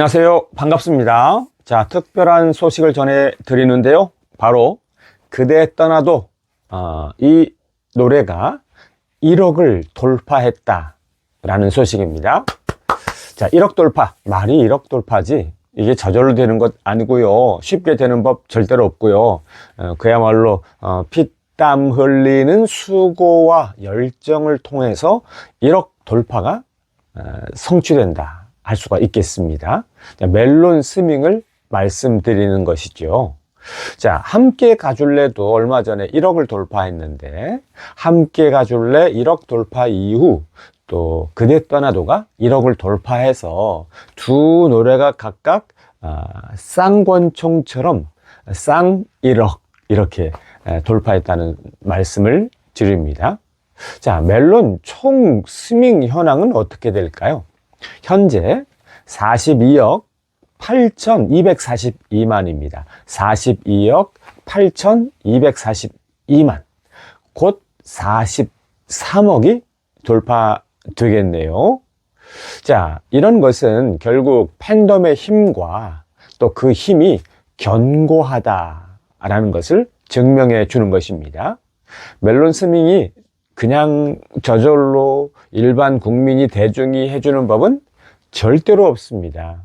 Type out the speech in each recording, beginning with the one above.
안녕하세요. 반갑습니다. 자, 특별한 소식을 전해 드리는데요. 바로 그대 떠나도 어, 이 노래가 1억을 돌파했다라는 소식입니다. 자, 1억 돌파. 말이 1억 돌파지. 이게 저절로 되는 것 아니고요. 쉽게 되는 법 절대로 없고요. 어, 그야말로 어, 피땀 흘리는 수고와 열정을 통해서 1억 돌파가 어, 성취된다 할 수가 있겠습니다. 자, 멜론 스밍을 말씀드리는 것이죠. 자, 함께 가줄래도 얼마 전에 1억을 돌파했는데, 함께 가줄래 1억 돌파 이후, 또 그대 떠나도가 1억을 돌파해서 두 노래가 각각 아, 쌍권총처럼 쌍 1억 이렇게 에, 돌파했다는 말씀을 드립니다. 자, 멜론 총 스밍 현황은 어떻게 될까요? 현재 42억 8,242만입니다. 42억 8,242만. 곧 43억이 돌파되겠네요. 자, 이런 것은 결국 팬덤의 힘과 또 그 힘이 견고하다라는 것을 증명해 주는 것입니다. 멜론 스밍이 그냥 저절로 일반 국민이 대중이 해주는 법은 절대로 없습니다.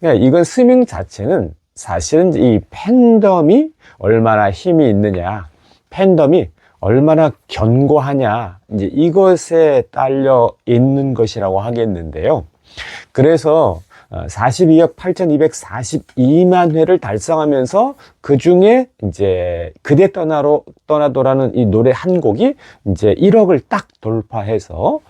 그러니까 이건 스밍 자체는 사실은 이 팬덤이 얼마나 힘이 있느냐, 팬덤이 얼마나 견고하냐, 이제 이것에 딸려 있는 것이라고 하겠는데요. 그래서 42억 8,242만 회를 달성하면서 그 중에 이제 그대 떠나로 떠나도라는 이 노래 한 곡이 이제 1억을 딱 돌파해서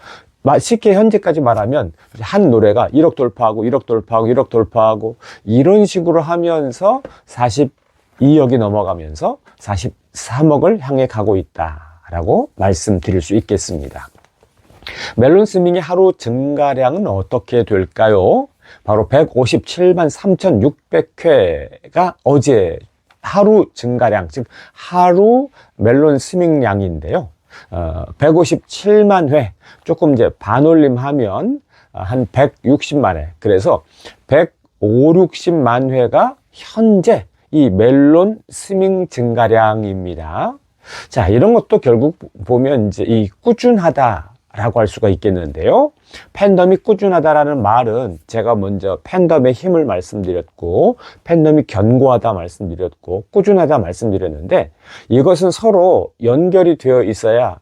쉽게 현재까지 말하면 한 노래가 1억 돌파하고 1억 돌파하고 1억 돌파하고 이런 식으로 하면서 42억이 넘어가면서 43억을 향해 가고 있다라고 말씀드릴 수 있겠습니다. 멜론 스밍의 하루 증가량은 어떻게 될까요? 바로 157만 3,600회가 어제 하루 증가량, 즉 하루 멜론 스밍량인데요. 어, 157만 회, 조금 이제 반올림 하면 한 160만 회. 그래서 105, 60만 회가 현재 이 멜론 스밍 증가량입니다. 자, 이런 것도 결국 보면 이제 이 꾸준하다. 라고 할 수가 있겠는데요. 팬덤이 꾸준하다라는 말은 제가 먼저 팬덤의 힘을 말씀드렸고, 팬덤이 견고하다 말씀드렸고, 꾸준하다 말씀드렸는데, 이것은 서로 연결이 되어 있어야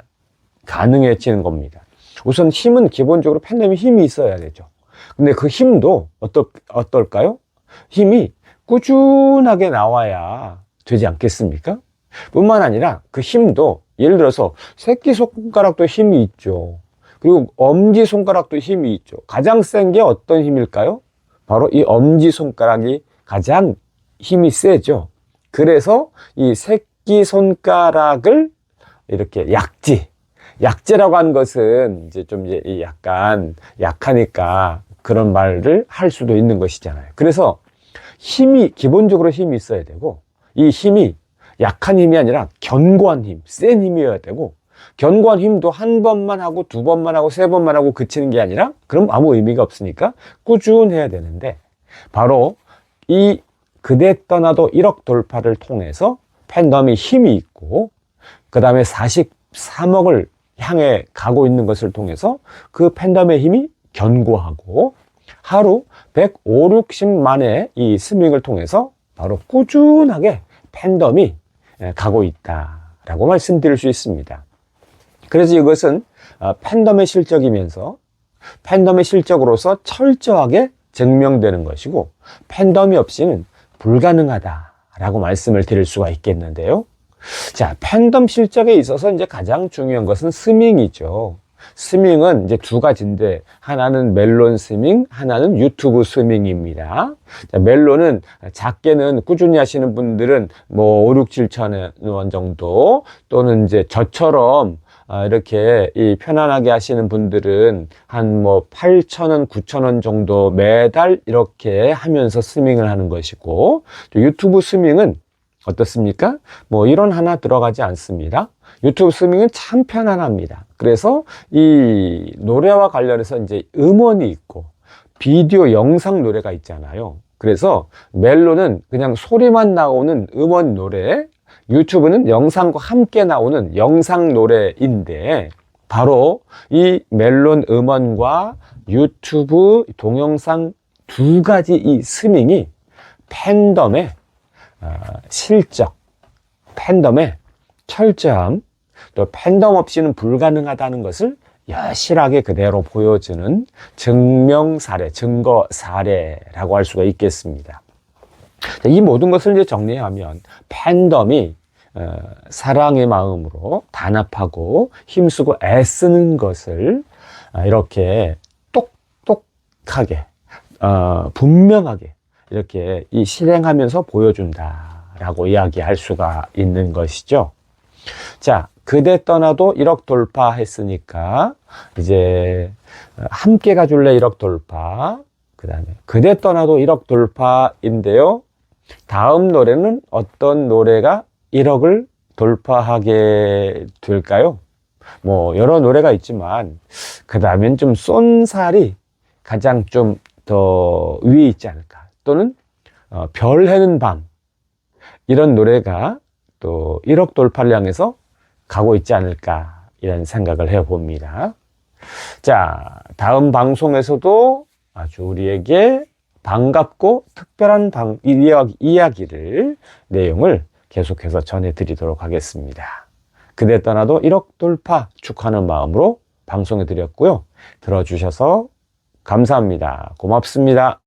가능해지는 겁니다. 우선 힘은 기본적으로 팬덤이 힘이 있어야 되죠. 근데 그 힘도 어떨, 어떨까요? 힘이 꾸준하게 나와야 되지 않겠습니까? 뿐만 아니라 그 힘도 예를 들어서 새끼손가락도 힘이 있죠. 그리고 엄지손가락도 힘이 있죠. 가장 센 게 어떤 힘일까요? 바로 이 엄지손가락이 가장 힘이 세죠. 그래서 이 새끼손가락을 이렇게 약지, 약지라고 하는 것은 이제 좀 이제 약간 약하니까 그런 말을 할 수도 있는 것이잖아요. 그래서 힘이, 기본적으로 힘이 있어야 되고, 이 힘이 약한 힘이 아니라 견고한 힘, 센 힘이어야 되고 견고한 힘도 한 번만 하고 두 번만 하고 세 번만 하고 그치는 게 아니라 그럼 아무 의미가 없으니까 꾸준해야 되는데 바로 이 그대 떠나도 1억 돌파를 통해서 팬덤이 힘이 있고 그 다음에 43억을 향해 가고 있는 것을 통해서 그 팬덤의 힘이 견고하고 하루 105, 60만의 이 스밍을 통해서 바로 꾸준하게 팬덤이 예, 가고 있다라고 말씀드릴 수 있습니다. 그래서 이것은 어, 팬덤의 실적이면서 팬덤의 실적으로서 철저하게 증명되는 것이고 팬덤이 없이는 불가능하다라고 말씀을 드릴 수가 있겠는데요. 자, 팬덤 실적에 있어서 이제 가장 중요한 것은 스밍이죠. 스밍은 이제 두 가지인데 하나는 멜론 스밍, 하나는 유튜브 스밍입니다. 자, 멜론은 작게는 꾸준히 하시는 분들은 뭐 5, 6, 7천 원 정도 또는 이제 저처럼 아, 이렇게 이 편안하게 하시는 분들은 한 뭐 8천 원, 9천 원 정도 매달 이렇게 하면서 스밍을 하는 것이고 유튜브 스밍은 어떻습니까? 뭐 이런 하나 들어가지 않습니다. 유튜브 스밍은 참 편안합니다. 그래서 이 노래와 관련해서 이제 음원이 있고 비디오 영상 노래가 있잖아요. 그래서 멜론은 그냥 소리만 나오는 음원 노래, 유튜브는 영상과 함께 나오는 영상 노래인데 바로 이 멜론 음원과 유튜브 동영상 두 가지 이 스밍이 팬덤의 어, 실적, 팬덤의 철저함, 또 팬덤 없이는 불가능하다는 것을 여실하게 그대로 보여주는 증명 사례, 증거 사례라고 할 수가 있겠습니다. 자, 이 모든 것을 이제 정리하면 팬덤이 어, 사랑의 마음으로 단합하고 힘쓰고 애쓰는 것을 아, 이렇게 똑똑하게 어, 분명하게 이렇게 이 실행하면서 보여준다라고 이야기할 수가 있는 것이죠. 자, 그대 떠나도 1억 돌파했으니까 이제 함께 가줄래 1억 돌파. 그다음에 그대 떠나도 1억 돌파인데요. 다음 노래는 어떤 노래가 1억을 돌파하게 될까요? 뭐 여러 노래가 있지만 그 다음엔 좀 쏜살이 가장 좀 더 위에 있지 않을까. 또는 어, 별 해는 밤 이런 노래가 또 1억 돌파를 향해서 가고 있지 않을까 이런 생각을 해봅니다. 자, 다음 방송에서도 아주 우리에게 반갑고 특별한 방, 이야기, 이야기 를, 내용을 계속해서 전해드리도록 하겠습니다. 그대 떠나도 1억 돌파 축하하는 마음으로 방송해 드렸고요. 들어주셔서 감사합니다. 고맙습니다.